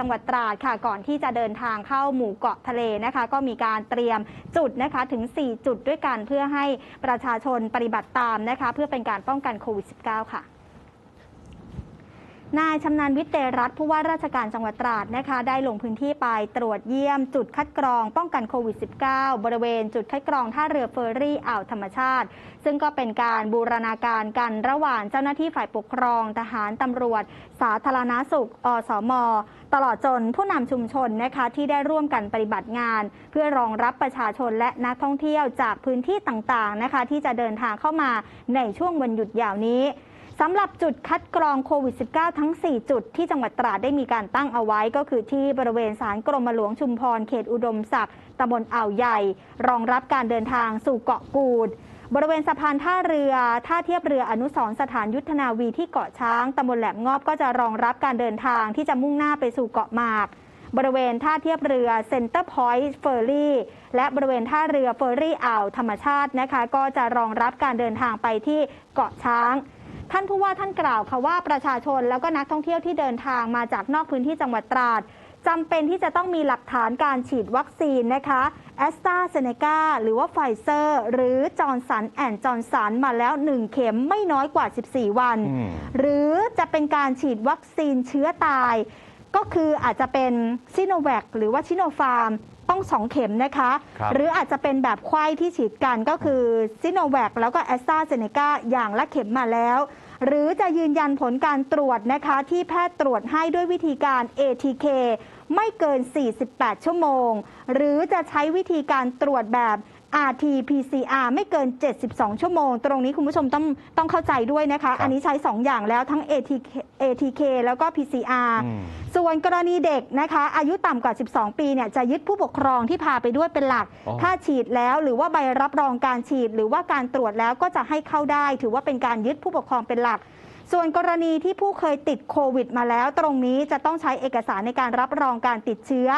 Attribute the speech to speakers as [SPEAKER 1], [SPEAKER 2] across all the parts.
[SPEAKER 1] จังหวัดตราดค่ะ ก่อนที่จะเดินทางเข้าหมู่เกาะทะเลนะคะ ก็มีการเตรียมจุดนะคะถึง 4 จุดด้วยกันเพื่อให้ประชาชนปฏิบัติตามนะคะ เพื่อเป็นการป้องกันโควิด -19 ค่ะ นายชำนาญวิเตรัตผู้ว่าราชการจังหวัดตราดนะคะ ได้ลงพื้นที่ไปตรวจเยี่ยม จุดคัดกรองป้องกันโควิด -19 บริเวณจุดคัดกรองท่าเรือเฟอร์รี่อ่าวธรรมชาติ ซึ่งก็เป็นการบูรณาการกันระหว่างเจ้าหน้าที่ฝ่ายปกครอง ทหารตำรวจ สาธารณาสุข อสม ตลอดจนผู้นำชุมชนนะคะที่ได้ร่วมกันปฏิบัติงาน เพื่อรองรับประชาชนและนักท่องเที่ยวจากพื้นที่ต่างๆนะคะ ที่จะเดินทางเข้ามาในช่วงวันหยุดยาวนี้ สำหรับจุดคัดกรองโควิด -19 ทั้ง 4 จุดที่จังหวัดตราดได้มีการตั้งเอาไว้ก็คือที่บริเวณศาลกรมหลวงชุมพรเขตอุดมศักดิ์ตำบลอ่าวใหญ่ รองรับการเดินทางสู่เกาะกูด บริเวณสะพานท่าเรือ ท่าเทียบเรืออนุสรณ์สถานยุทธนาวีที่เกาะช้างตำบลแหลมงอบก็จะรองรับการเดินทางที่จะมุ่งหน้าไปสู่เกาะหมากบริเวณท่าเทียบเรือเซ็นเตอร์พอยต์เฟอร์รี่และบริเวณท่าเรือเฟอร์รี่อ่าวธรรมชาตินะคะ ก็จะรองรับการเดินทางไปที่เกาะช้าง ท่านผู้ว่าท่านกล่าวค่ะว่าประชาชนแล้วก็นักท่องเที่ยวที่เดินทางมาจากนอกพื้นที่จังหวัดตราดจำเป็นที่จะต้องมีหลักฐานการฉีดวัคซีนนะคะแอสตราเซเนกาหรือว่าไฟเซอร์หรือจอร์นสันแอนด์จอร์นสันมาแล้ว 1 เข็มไม่น้อยกว่า 14 วัน
[SPEAKER 2] อืม
[SPEAKER 1] หรือจะเป็นการฉีดวัคซีนเชื้อตาย ก็คืออาจจะเป็นซิโนแวคหรือว่าชิโนฟาร์ม ต้องสองเข็มนะคะ
[SPEAKER 2] ครับ
[SPEAKER 1] หรืออาจจะเป็นแบบไข้ที่ฉีดกันก็คือซิโนแวคแล้วก็แอสตราเซเนกาอย่างละเข็มมาแล้ว หรือจะยืนยันผลการตรวจนะคะ ที่แพทย์ตรวจให้ด้วยวิธีการ ATK ไม่เกิน 48 ชั่วโมง หรือจะใช้วิธีการตรวจแบบ RT-PCR ไม่เกิน 72 ชั่วโมง ตรงนี้คุณผู้ชมต้องต้องเข้าใจด้วยนะคะ
[SPEAKER 2] ครับ
[SPEAKER 1] อันนี้ใช้ 2 อย่างแล้วทั้ง ATK, ATK แล้วก็ PCR
[SPEAKER 2] อืม
[SPEAKER 1] ส่วนกรณีเด็กนะคะ อายุต่ำกว่า 12 ปีเนี่ยจะยึดผู้ปกครองที่พาไปด้วยเป็นหลัก
[SPEAKER 2] อ๋อ
[SPEAKER 1] ถ้าฉีดแล้วหรือว่าใบรับรองการฉีด หรือว่าการตรวจแล้วก็จะให้เข้าได้ ถือว่าเป็นการยึดผู้ปกครองเป็นหลัก ส่วนกรณีที่ผู้เคยติดโควิดมาแล้ว ตรงนี้จะต้องใช้เอกสารในการรับรองการติดเชื้อ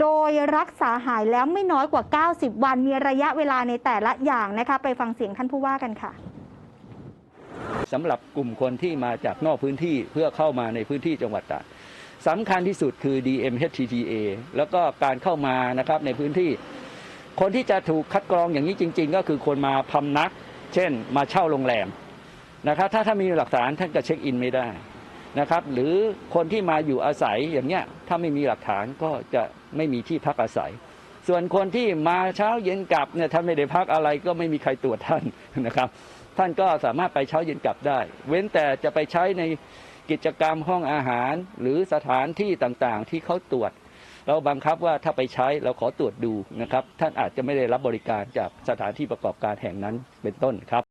[SPEAKER 1] โดยรักษาหายแล้วไม่น้อยกว่า 90 วันมีระยะเวลาในแต่ละอย่างนะคะไปฟังเสียงท่านผู้ว่ากันค่ะ
[SPEAKER 3] สำหรับกลุ่มคนที่มาจากนอกพื้นที่เพื่อเข้ามาในพื้นที่จังหวัดตราด สำคัญที่สุดคือ DMHTTA แล้วก็การเข้ามานะครับในพื้นที่ คนที่จะถูกคัดกรองอย่างนี้จริง ๆ ก็คือคนมาพำนัก เช่น มาเช่าโรงแรมนะครับถ้าถ้ามีหลักฐานท่านก็เช็คอินไม่ได้นะครับหรือคนที่มาอยู่อาศัยอย่างเนี้ยถ้าไม่มีหลักฐานก็จะไม่มีที่พักอาศัย ส่วนคนที่มาเช้าเย็นกลับเนี่ยท่านไม่ได้พักอะไรก็ไม่มีใครตรวจท่านนะครับ ท่านก็สามารถไปเช้าเย็นกลับได้ เว้นแต่จะไปใช้ใน กิจกรรมห้องอาหารหรือสถานที่ต่างๆ ที่เขาตรวจ เราบังคับว่าถ้าไปใช้เราขอตรวจดูนะครับ ท่านอาจจะไม่ได้รับบริการจากสถานที่ประกอบการแห่งนั้นเป็นต้นครับ